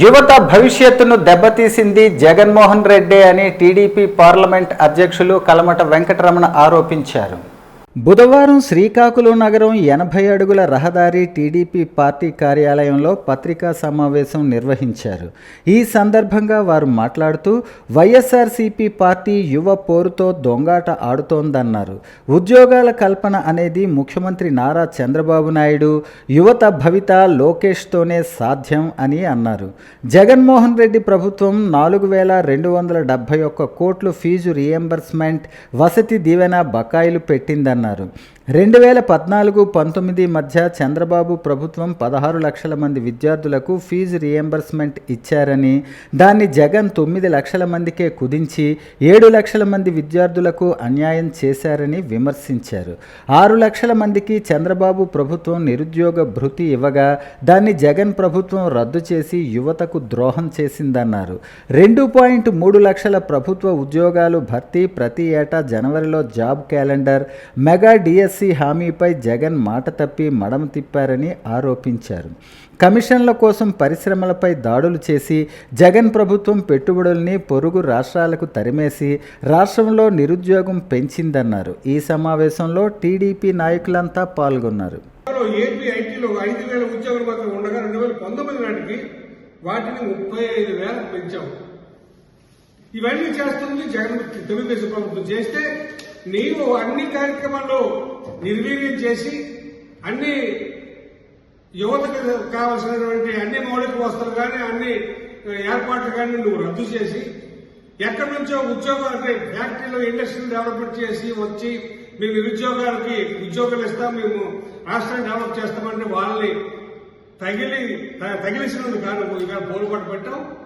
యువత భవిష్యత్తును దెబ్బతీసింది జగన్మోహన్ రెడ్డి అని టీడీపీ పార్లమెంట్ అధ్యక్షులు కలమట వెంకటరమణ ఆరోపించారు. బుధవారం శ్రీకాకుళం నగరం ఎనభై అడుగుల రహదారి టీడీపీ పార్టీ కార్యాలయంలో పత్రికా సమావేశం నిర్వహించారు. ఈ సందర్భంగా వారు మాట్లాడుతూ వైఎస్ఆర్సీపీ పార్టీ యువ పోరుతో దొంగాట ఆడుతోందన్నారు. ఉద్యోగాల కల్పన అనేది ముఖ్యమంత్రి నారా చంద్రబాబు నాయుడు యువత భవిత లోకేష్తోనే సాధ్యం అని అన్నారు. జగన్మోహన్ రెడ్డి ప్రభుత్వం నాలుగు వేల రెండు వందల డెబ్భై ఒక్క కోట్లు ఫీజు రియంబర్స్మెంట్ వసతి దీవెన బకాయిలు పెట్టిందన్నారు. అన్నారు రెండు వేల పద్నాలుగు పంతొమ్మిది మధ్య చంద్రబాబు ప్రభుత్వం పదహారు లక్షల మంది విద్యార్థులకు ఫీజు రియంబర్స్మెంట్ ఇచ్చారని దాన్ని జగన్ తొమ్మిది లక్షల మందికే కుదించి ఏడు లక్షల మంది విద్యార్థులకు అన్యాయం చేశారని విమర్శించారు. ఆరు లక్షల మందికి చంద్రబాబు ప్రభుత్వం నిరుద్యోగ భృతి ఇవ్వగా దాన్ని జగన్ ప్రభుత్వం రద్దు చేసి యువతకు ద్రోహం చేసిందన్నారు. రెండు పాయింట్ మూడు లక్షల ప్రభుత్వ ఉద్యోగాలు భర్తీ ప్రతి ఏటా జనవరిలో జాబ్ క్యాలెండర్ మెగా డిఎస్సి హామీపై జగన్ మాట తప్పి మడమ తిప్పారని ఆరోపించారు. కమిషన్ల కోసం పరిశ్రమలపై దాడులు చేసి జగన్ ప్రభుత్వం పెట్టుబడుల్ని పొరుగు రాష్ట్రాలకు తరిమేసి రాష్ట్రంలో నిరుద్యోగం పెంచిందన్నారు. ఈ సమావేశంలో టీడీపీ నాయకులంతా పాల్గొన్నారు. ఏపీ ఐటీలో ఐదు వేల ఉద్యోగులు మాత్రం ఉండగా రెండు వేల పంతొమ్మిది నాటికి వాటిని ముప్పై ఐదు వేలకు పెంచాం. ఇవన్నీ చేస్తుంది జగన్ తెలుగుదేశం ప్రభుత్వం చేస్తే నీవు అన్ని కార్యక్రమాల్లో నిర్వీర్యం చేసి అన్ని యువతకు కావాల్సినటువంటి అన్ని మౌలిక వస్తువులు కానీ అన్ని ఏర్పాట్లు కానీ నువ్వు రద్దు చేసి ఎక్కడి నుంచో ఉద్యోగాలు అంటే ఫ్యాక్టరీలో ఇండస్ట్రీ డెవలప్మెంట్ చేసి వచ్చి మేము నిరుద్యోగాలకి ఉద్యోగాలు ఇస్తాం మేము రాష్ట్రాన్ని డెవలప్ చేస్తామంటే వాళ్ళని తగిలి తగిలిసినందుకు కాదు ఇవాళ పోరుపాటు పెట్టాం